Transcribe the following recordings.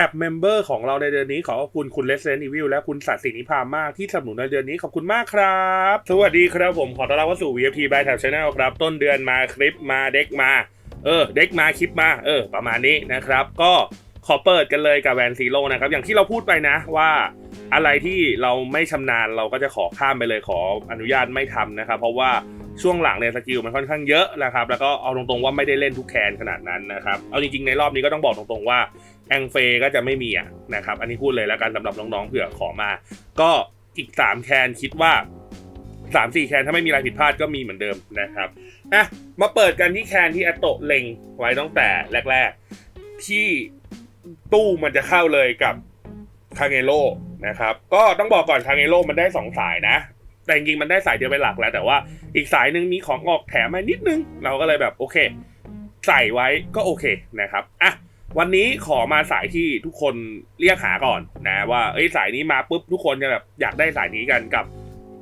ท็บเมมเบอร์ของเราในเดือนนี้ขอขอบคุณคุณ Resident Evil และคุณสัตสินิพามากที่สนับสนุนในเดือนนี้ขอบคุณมากครับ สวัสดีครับผมขอต้อนรับเข้าสู่ VFT by Tab Channel ครับ ต้นเดือนมาคลิปมาเด็กมา เออ เด็กมาคลิปมา เออ ประมาณนี้นะครับ ก็ขอเปิดกันเลยกับแวนซีโร่นะครับ อย่างที่เราพูดไปนะว่าอะไรที่เราไม่ชำนาญเราก็จะขอข้ามไปเลยขออนุญาตไม่ทำนะครับ เพราะว่าช่วงหลังเนี่ยสกิลมันค่อนข้างเยอะนะครับ แล้วก็เอาตรงๆว่าไม่ได้เล่นทุกแคนขนาดนั้นนะครับ เอาจริงๆในรอบนี้ก็ต้องบอกตรงๆว่า แองเฟก็จะไม่มีอะนะครับ อันนี้พูดเลยแล้วกันสำหรับน้องๆเผื่อขอมา ก็อีก3แคนคิดว่า3 4แคนถ้าไม่มีอะไรผิดพลาดก็มีเหมือนเดิมนะครับอะมาเปิดกันที่แคนที่อตโตะเล็งไว้ตั้งแต่แรก ๆ ที่ตู้มันจะเข้าเลยกับคาเงโร่นะครับ ก็ต้องบอกก่อนคาเงโร่มันได้2สายนะ แต่จริงๆมันได้สายเดียวเป็นหลักแล้ว แต่ว่าอีกสายหนึ่งมีของออกแถมมานิดนึง เราก็เลยแบบโอเค ใส่ไว้ก็โอเคนะครับอะ วันนี้ขอมาสายที่ทุกคนเรียกหาก่อนนะว่าเอ้ยสายนี้มาปุ๊บทุกคนจะแบบอยากได้สายนี้กันกับ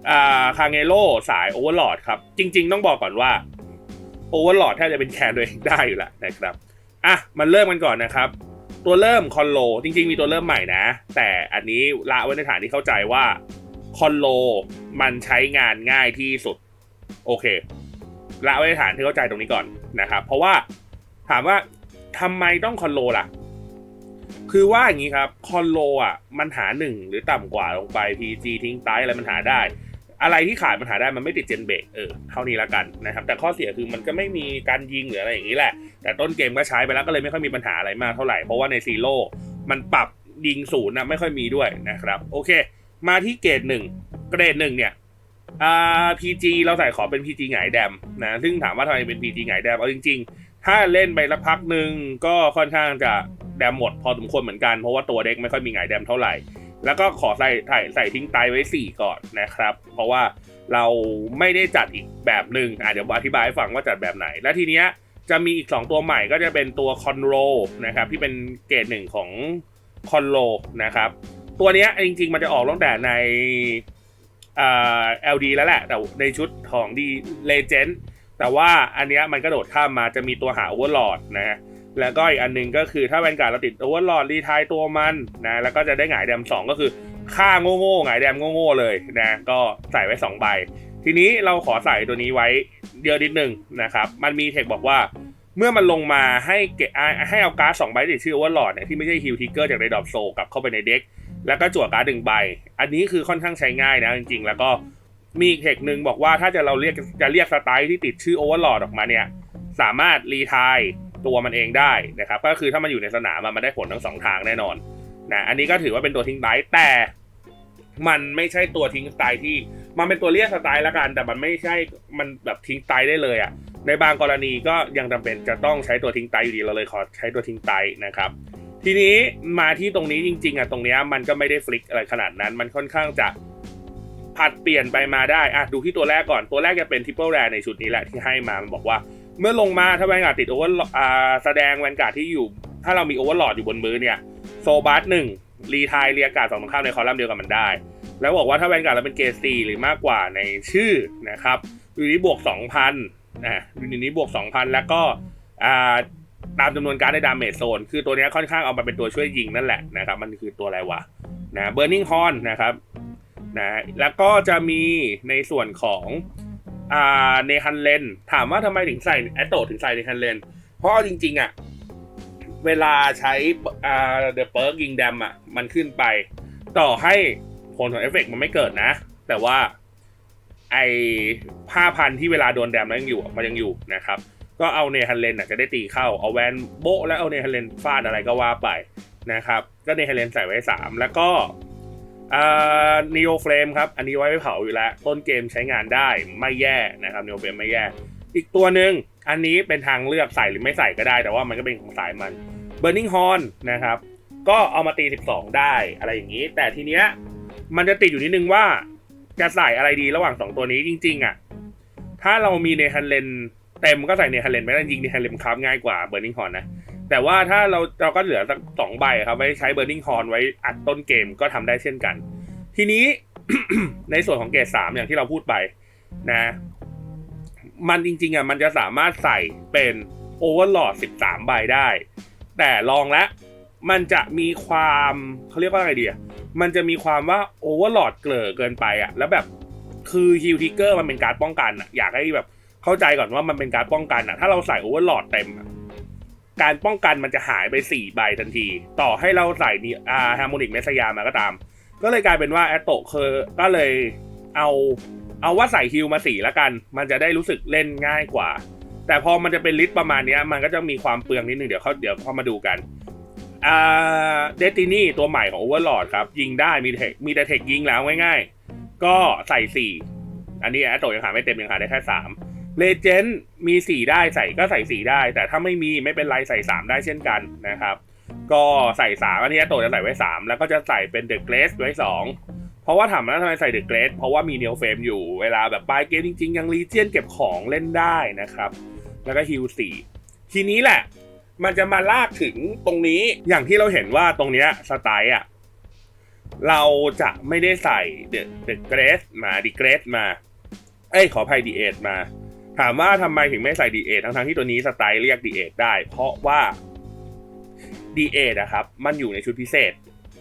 อ่าคาเงโร่สายโอเวอร์ลอดครับ จริง ๆ ต้องบอกก่อนว่าโอเวอร์ลอดแทบจะเป็นแคนตัวเองได้อยู่แล้วนะครับอะมันเริ่มกันก่อนนะครับ ตัวเริ่มคอนโลจริง ๆ มีตัวเริ่มใหม่นะ แต่อันนี้ละไว้ในฐานที่เข้าใจว่าคอนโลมันใช้งานง่ายที่สุด โอเคละไว้ในฐานที่เข้าใจตรงนี้ก่อนนะครับ เพราะว่าถามว่า ทำไมต้องคอนโลล่ะ คือว่าอย่างนี้ครับคอนโลอะ มันหาหนึ่งหรือต่ำกว่าลงไป PG ทิ้งไตอะไรมันหาได้ อะไรที่ขายมันหาได้มันไม่ติดเจนเบรกเออเท่านี้ละกันนะครับ แต่ข้อเสียคือมันก็ไม่มีการยิงหรืออะไรอย่างนี้แหละ แต่ต้นเกมก็ใช้ไปแล้วก็เลยไม่ค่อยมีปัญหาอะไรมากเท่าไหร่เพราะว่าในซีโร่มันปรับยิงศูนย์นะไม่ค่อยมีด้วยนะครับ โอเค มาที่เกรดหนึ่งเกรดหนึ่งเนี่ยอ่า PG เราใส่ขอเป็น PG หงายแดมนะซึ่งถามว่าทำไมเป็น PG หงายแดมเอาจริงๆ ถ้าเล่นไปสักพักหนึ่งก็ค่อนข้างจะแดมหมดพอสมควรเหมือนกันเพราะว่าตัวเด็กไม่ค่อยมีหงแดมเท่าไหร่ แล้วก็ขอใส่ใส่ใส่ทิ้งไตไว้ 4 ก่อนนะครับ เพราะว่าเราไม่ได้จัดอีกแบบหนึ่งอะเดี๋ยวอธิบายให้ฟังว่าจัดแบบไหน แล้วทีเนี้ยจะมีอีก 2 ตัวใหม่ก็จะเป็นตัวคอนโรนะครับที่เป็นเกรดหนึ่งของคอนโรนะครับตัวเนี้ยจริง ๆ มันจะออกตั้งแต่ในเอ่า LD แล้วแหละแต่ในชุดของดีเลเจนด์ แต่ว่าอันเนี้ยมันกระโดดข้ามมาจะมีตัวหาโอเวอร์ลอดนะ แล้วก็อีกอันหนึงก็คือถ้าแวนการ์ดเราติดโอเวอร์ลอดรีทายตัวมันนะ แล้วก็จะได้หงายแดมสองก็คือค่าโง่โง่ๆหงายแดมโง่โง่ๆเลยนะ ก็ใส่ไว้ 2 ใบ ทีนี้เราขอใส่ตัวนี้ไว้เยอะนิดนึงนะครับ มันมีเทคบอกว่าเมื่อมันลงมาให้เกะให้เอาการ์ดสองใบติดชื่อโอเวอร์ลอดเนี่ยที่ไม่ใช่ฮิลทิกเกอร์จากในดอปโซกลับเข้าไปในเด็กแล้วก็จั่วการ์ดหนึ่งใบ อันนี้คือค่อนข้างใช้ง่ายนะจริงๆ แล้วก็ มีอีกเทคหนึ่งบอกว่าถ้าจะเราเรียกจะเรียกสไตล์ที่ติดชื่อโอเวอร์ลอดออกมาเนี่ย สามารถรีทายตัวมันเองได้นะครับ ก็คือถ้ามันอยู่ในสนามมันได้ผลทั้งสองทางแน่นอนนะอันนี้ก็ถือว่าเป็นตัวทิ้งไตแต่มันไม่ใช่ตัวทิ้งสไตล์ที่มันเป็นตัวเรียกสไตล์ละกัน แต่มันไม่ใช่มันแบบทิ้งไตได้เลยอะ่ะในบางกรณีก็ยังจำเป็นจะต้องใช้ตัวทิ้งไตอยู่ดีเราเลยขอใช้ตัวทิ้งไตนะครับ ทีนี้มาที่ตรงนี้จริงๆอะตรงเนี้ยมันก็ไม่ได้ฟลิกอะไรขนาดนั้น มันค่อนข้างจะ ผัดเปลี่ยนไปมาได้อะดูที่ตัวแรกก่อนตัวแรกจะเป็นทิปเปิลแรในชุดนี้แหละที่ให้มามันบอกว่า เมื่อลงมาถ้าแวนการ์ดติดโอเวอร์อ่าแสดงแวนการ์ดที่อยู่ ถ้าเรามีโอเวอร์หลอดอยู่บนมือเนี่ยโซบาร์หนึ่งรีทายเรียกกาดสองตรงข้ามในคอลัมน์เดียวกันมันได้ แล้วบอกว่าถ้าแวนการ์ดเราเป็นเกรดซีหรือมากกว่าในชื่อนะครับยูนี้บวก2,000นะยู่นี้บวก2,000แล้วก็อ่าตามจำนวนการ์ดในดาเมจโซน คือตัวนี้ค่อนข้างเอามาเป็นตัวช่วยยิงนั่นแหละนะครับ มันคือตัวอะไรวะนะเบอร์นิงฮอนนะครับ นะแล้วก็จะมีในส่วนของอ่าเนฮันเลนถามว่าทำไมถึงใส่แอตโตถึงใส่เนฮันเลนเพราะจริง ๆ อะ เวลาใช้อ่าเดอะเปิร์กยิงแดมอะ มันขึ้นไป ต่อให้ผลของเอฟเฟกต์มันไม่เกิดนะ แต่ว่าไอ้ผ้าพันที่เวลาโดนแดมแล้วยังอยู่มันยังอยู่นะครับ ก็เอาเนฮันเลนอะจะได้ตีเข้า เอาแวนโบแล้วเอาเนฮันเลนฟาดอะไรก็ว่าไปนะครับ ก็เนฮันเลนใส่ไว้ 3 แล้วก็ อ่านีโอเฟรมครับ อันนี้ไว้เผาอยู่แล้ว ต้นเกมใช้งานได้ไม่แย่นะครับนีโอเฟรมไม่แย่ อีกตัวหนึ่งอันนี้เป็นทางเลือกใส่หรือไม่ใส่ก็ได้ แต่ว่ามันก็เป็นของสายมัน Burning Horn นะครับ ก็เอามาตี 12 ได้อะไรอย่างนี้ แต่ทีเนี้ยมันจะติดอยู่นิดนึงว่าจะใส่อะไรดีระหว่าง 2 ตัวนี้จริง ๆอะถ้าเรามีเนฮันเลนเต็มก็ใส่เนฮันเลนไม่ได้จริงเนฮันเลนคราฟง่ายกว่าเบอร์นิงฮอนนะ แต่ว่าถ้าเราเราก็เหลือสักสองใบครับไว้ใช้เบอร์นิงฮอนไว้อัดต้นเกมก็ทำได้เช่นกัน ทีนี้ ในส่วนของเกรดสามอย่างที่เราพูดไปนะ มันจริงๆอะมันจะสามารถใส่เป็นโอเวอร์ลอด13ใบได้ แต่ลองแล้วมันจะมีความเขาเรียกว่าอะไรดีอะมันจะมีความว่าโอเวอร์โหลดเกลือเกินไปอะ แล้วแบบคือฮิลทิกเกอร์มันเป็นการป้องกันอะอยากให้แบบเข้าใจก่อนว่ามันเป็นการป้องกันอะ ถ้าเราใส่โอเวอร์โหลดเต็มอะ การป้องกันมันจะหายไปสี่ใบทันที ต่อให้เราใส่นีอาฮาร์โมนิกเมสยามาก็ตาม ก็เลยกลายเป็นว่าแอตโตเคอก็เลยเอาเอาว่าใส่ฮิลมาสี่แล้วกัน มันจะได้รู้สึกเล่นง่ายกว่า แต่พอมันจะเป็นลิสต์ประมาณนี้มันก็จะมีความเปลืองนิดนึงเดี๋ยวเขาเดี๋ยวเขามาดูกันอ่าเดตินี่ตัวใหม่ของ Overlord ครับ ยิงได้มีเทคมีแต่เทคยิงแล้วง่ายๆ ก็ใส่สี่อันนี้แอตโตยังหาไม่เต็มยังหาได้แค่สาม เลเจนด์มีสีได้ใส่ก็ใส่สีได้ แต่ถ้าไม่มีไม่เป็นไรใส่สามได้เช่นกันนะครับ ก็ใส่สามอันนี้โตจะใส่ไว้สามแล้วก็จะใส่เป็นเดอะเกรสไว้สองเพราะว่าถามว่าทำไมใส่เดอะเกรดเพราะว่ามีเนลเฟมอยู่เวลาแบบปลายเกมจริง ๆ ยังรีเจียนเก็บของเล่นได้นะครับ แล้วก็ฮิลสี่ทีนี้แหละ มันจะมาลากถึงตรงนี้อย่างที่เราเห็นว่าตรงเนี้ยสไตล์อะเราจะไม่ได้ใส่เดอะเดอะเกรดมาดีเกรดมา เอ้ยขออภัยดีเอทมา ถามว่าทำไมถึงไม่ใส่ดีเอททั้งๆที่ตัวนี้สไตล์เรียกดีเอทได้ เพราะว่าดีเอทอะครับ มันอยู่ในชุดพิเศษ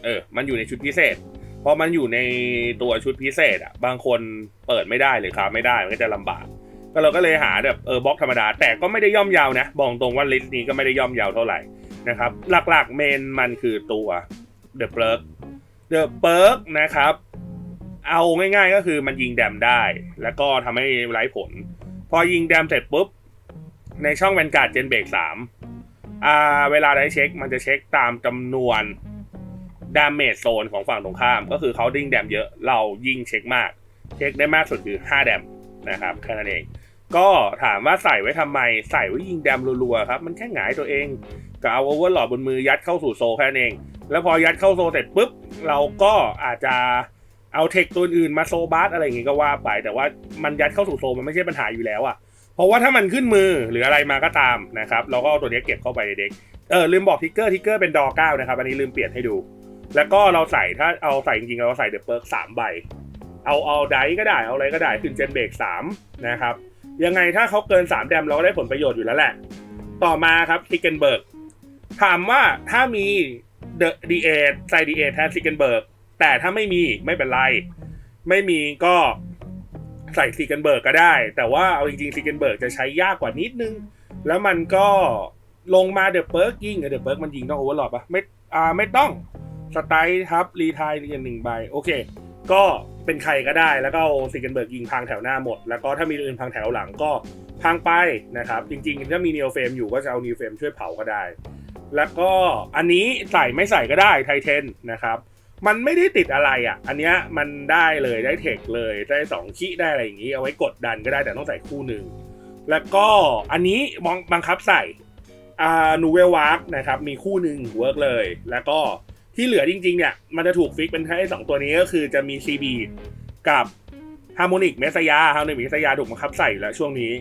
เออ มันอยู่ในชุดพิเศษพอมันอยู่ในตัวชุดพิเศษอะบางคนเปิดไม่ได้หรือครับไม่ได้มันก็จะลำบาก ก็เราก็เลยหาแบบเออบล็อกธรรมดา แต่ก็ไม่ได้ย่อมยาวนะบอกตรงว่าลิสต์นี้ก็ไม่ได้ย่อมยาวเท่าไหร่นะครับ หลักๆเมนมันคือตัว The p e r k The p e r k นะครับ เอาง่ายๆก็คือมันยิงแดมได้ แล้วก็ทำให้ไร้ผล พอยิงแดมเสร็จปุ๊บ ในช่องแวนการ์ดเจนเบรกสามอ่าเวลาได้เช็คมันจะเช็คตามจำนวนดาเมจโซนของฝั่งตรงข้าม ก็คือเขาดิ้งแดมเยอะเรายิงเช็คมาก เช็คได้มากสุดคือ 5 แดมนะครับแค่นั้นเอง ก็ถามว่าใส่ไว้ทำไมใส่ไว้ยิงแดมรัวๆครับ มันแค่หงายตัวเองก็เอาโอเวอร์หลอดบนมือยัดเข้าสู่โซแค่นั้นเอง แล้วพอยัดเข้าโซเสร็จปุ๊บ เราก็อาจจะ เอาเทคตัวอื่นมาโซบาสอะไรอย่างงี้ก็ว่าไป แต่ว่ามันยัดเข้าสู่โซมันไม่ใช่ปัญหาอยู่แล้วอะเพราะว่าถ้ามันขึ้นมือหรืออะไรมาก็ตามนะครับเราก็เอาตัวนี้เก็บเข้าไปในเด็กเออลืมบอกทิกเกอร์ทิกเกอร์เป็นดอเก้านะครับอันนี้ลืมเปลี่ยนให้ดู แล้วก็เราใส่ถ้าเอาใส่จริงๆเราใส่เดอะเปิร์กสามใบ เอาเอาไดก็ได้เอาอะไรก็ได้ขึ้นเจนเบรกสามนะครับยังไงถ้าเขาเกิน 3 แดมเราก็ได้ผลประโยชน์อยู่แล้วแหละ ต่อมาครับซิกเกนเบิร์กถามว่าถ้ามีเดอะดีเอใส่ดีเอทแทนซิกเกนเบิร์ก แต่ถ้าไม่มีไม่เป็นไร ไม่มีก็ใส่ซิกเกนเบิร์กก็ได้ แต่ว่าเอาจริงๆซิกเกนเบิร์กจะใช้ยากกว่านิดนึง แล้วมันก็ลงมาเดอะเปิร์กยิงเดอะเปิร์กมันยิงต้องโอเวอร์หลอดปะไม่อ่าไม่ต้องสไตล์ครับรีทายเรียนหนึ่งใบโอเค ก็เป็นใครก็ได้แล้วก็เอาซิกเกนเบิร์กยิงพังแถวหน้าหมด แล้วก็ถ้ามีอื่นพังแถวหลังก็พังไปนะครับ จริงๆถ้ามีเนลเฟมอยู่ก็จะเอาเนลเฟมช่วยเผาก็ได้ แล้วก็อันนี้ใส่ไม่ใส่ก็ได้ไทเทนนะครับ มันไม่ได้ติดอะไรอะ อันเนี้ยมันได้เลยได้เทคเลยได้สองขี้ได้อะไรอย่างนี้ เอาไว้กดดันก็ได้แต่ต้องใส่คู่หนึ่ง แล้วก็อันนี้บังคับใส่อ่านูเวลวาร์กนะครับมีคู่หนึ่งเวิร์กเลย แล้วก็ที่เหลือจริงๆเนี่ยมันจะถูกฟิกเป็นแค่สองตัวนี้ก็คือจะมี CB กับฮาร์โมนิกเมสยาฮาร์โมนิกเมสยาถูกบังคับใส่แล้วช่วงนี้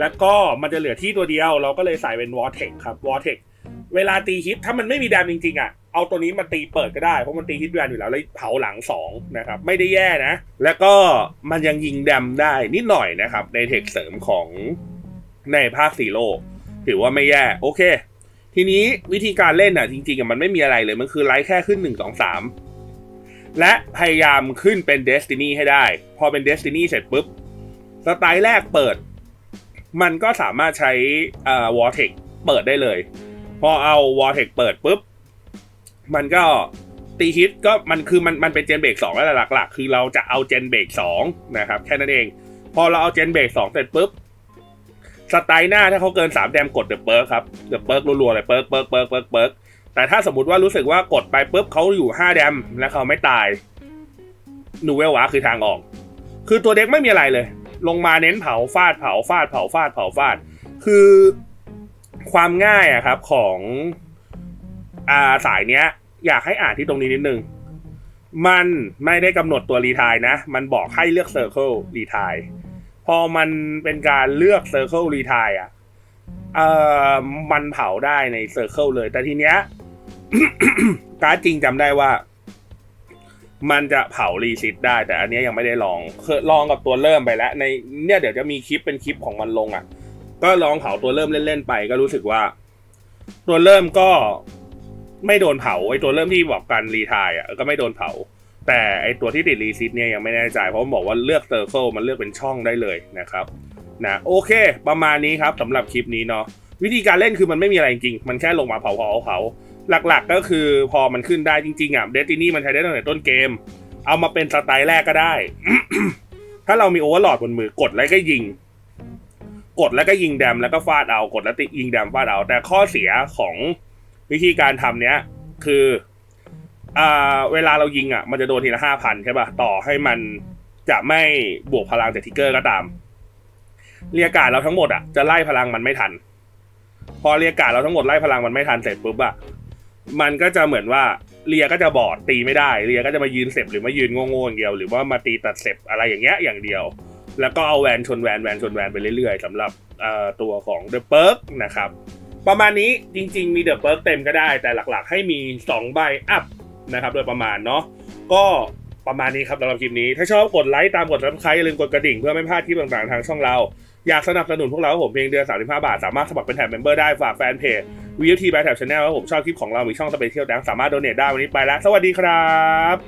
แล้วก็มันจะเหลือที่ตัวเดียวเราก็เลยใส่เป็นวอ r t เทคครับวอ r t เทค เวลาตีฮิตถ้ามันไม่มีแดมจริงๆอะเอาตัวนี้มาตีเปิดก็ได้เพราะมันตีฮิตแดมอยู่แล้วแล้วเผาหลัง2นะครับไม่ได้แย่นะ แล้วก็มันยังยิงแดมได้นิดหน่อยนะครับ ในเทคเสริมของในภาคซีโร่ถือว่าไม่แย่โอเค ทีนี้วิธีการเล่นอะจริงๆอะมันไม่มีอะไรเลยมันคือไลท์แค่ขึ้น 1 2 3 และพยายามขึ้นเป็นเดสตินีให้ได้ พอเป็นเดสตินีเสร็จปุ๊บสไตล์แรกเปิด มันก็สามารถใช้วอร์เทคเปิดได้เลย พอเอาวอร์เทคเปิดปุ๊บ มันก็ตีฮิตก็มันคือมันมันเป็นเจนเบรกสองแล้วหละหลักๆ คือเราจะเอาเจนเบรกสองนะครับ แค่นั้นเอง พอเราเอาเจนเบรกสองเสร็จปุ๊บสไตล์หน้าถ้าเขาเกิน3แดมกดเดอะเปิร์กครับเดอะเปิร์กรัวๆเลยเปิร์กเปิร์กเปิร์กเปิร์กเปิร์กแต่ถ้าสมมติว่ารู้สึกว่ากดไปปุ๊บเขาอยู่ 5 แดมแล้วเขาไม่ตายนูเวลวาคือทางออก คือตัวเด็กไม่มีอะไรเลย ลงมาเน้นเผาฟาดเผาฟาดเผาฟาดเผาฟาด คือ ความง่ายอะครับของอ่าสายเนี้ย อยากให้อ่านที่ตรงนี้นิดนึง มันไม่ได้กำหนดตัวรีทายนะ มันบอกให้เลือกเซอร์เคิลรีทายพอมันเป็นการเลือก Circle Retire อะเอ่อมันเผาได้ใน Circle เลย แต่ทีเนี้ย การ์ดจริงจำได้ว่า มันจะเผารีซิตได้ แต่อันเนี้ยยังไม่ได้ลองเคยลองกับตัวเริ่มไปแล้ว ในเนี่ยเดี๋ยวจะมีคลิปเป็นคลิปของมันลงอะ ก็ลองเผาตัวเริ่มเล่นๆไป ก็รู้สึกว่า ตัวเริ่มก็ไม่โดนเผาไอตัวเริ่มที่บอกการรีทายอะก็ไม่โดนเผา แต่ไอตัวที่ติดรีซิตเนี่ยยังไม่แน่ใจเพราะมันบอกว่าเลือกเซอร์เคิลมันเลือกเป็นช่องได้เลยนะครับนะโอเค ประมาณนี้ครับสำหรับคลิปนี้เนาะวิธีการเล่นคือมันไม่มีอะไรจริง มันแค่ลงมาเผาเผาเผาหลักๆ ก็คือพอมันขึ้นได้จริงๆอะเดตินี่มันใช้ได้ตั้งแต่ต้นเกม เอามาเป็นสไตล์แรกก็ได้ ถ้าเรามีโอเวอร์โหลดบนมือกดแล้วก็ยิง กดแล้วก็ยิงแดมแล้วก็ฟาดเอากดแล้วติยิงแดมฟาดเอา แต่ข้อเสียของวิธีการทำเนี้ย คืออ่าเวลาเรายิงอะ มันจะโดนทีละห้าพันใช่ป่ะต่อให้มันจะไม่บวกพลังจากทิกเกอร์ก็ตาม เรียกการดเราทั้งหมดอะจะไล่พลังมันไม่ทัน พอเรียกการดเราทั้งหมดไล่พลังมันไม่ทันเสร็จปุ๊บอะมันก็จะเหมือนว่าเรียก็จะบอดตีไม่ได้ เรียก็จะมายืนเสพหรือมายืนโง่ๆอย่างเดียว หรือว่ามาตีตัดเสพอะไรอย่างเงี้ยอย่างเดียว แล้วก็เอาแวนชนแวนแวนชนแวนไปเรื่อยๆสำหรับตัวของ The Perk นะครับ ประมาณนี้จริงๆมี The Perk เต็มก็ได้ แต่หลักๆให้มี 2 ใบอัพนะครับโดยประมาณเนาะก็ประมาณนี้ครับสำหรับคลิปนี้ ถ้าชอบกดไลค์ตามกด subscribe อย่าลืมกดกระดิ่งเพื่อไม่พลาดคลิปต่างๆทางช่องเรา อยากสนับสนุนพวกเราผมเพียงเดือน 35 บาท สามารถสมัครเป็นแถบเมมเบอร์ได้ฝากแฟนเพจ VFT by แถบ Channel แล้วผมชอบคลิปของเรา มีช่องสเปเชียลแดงสามารถโดเนทได้วันนี้ไปแล้ว สวัสดีครับ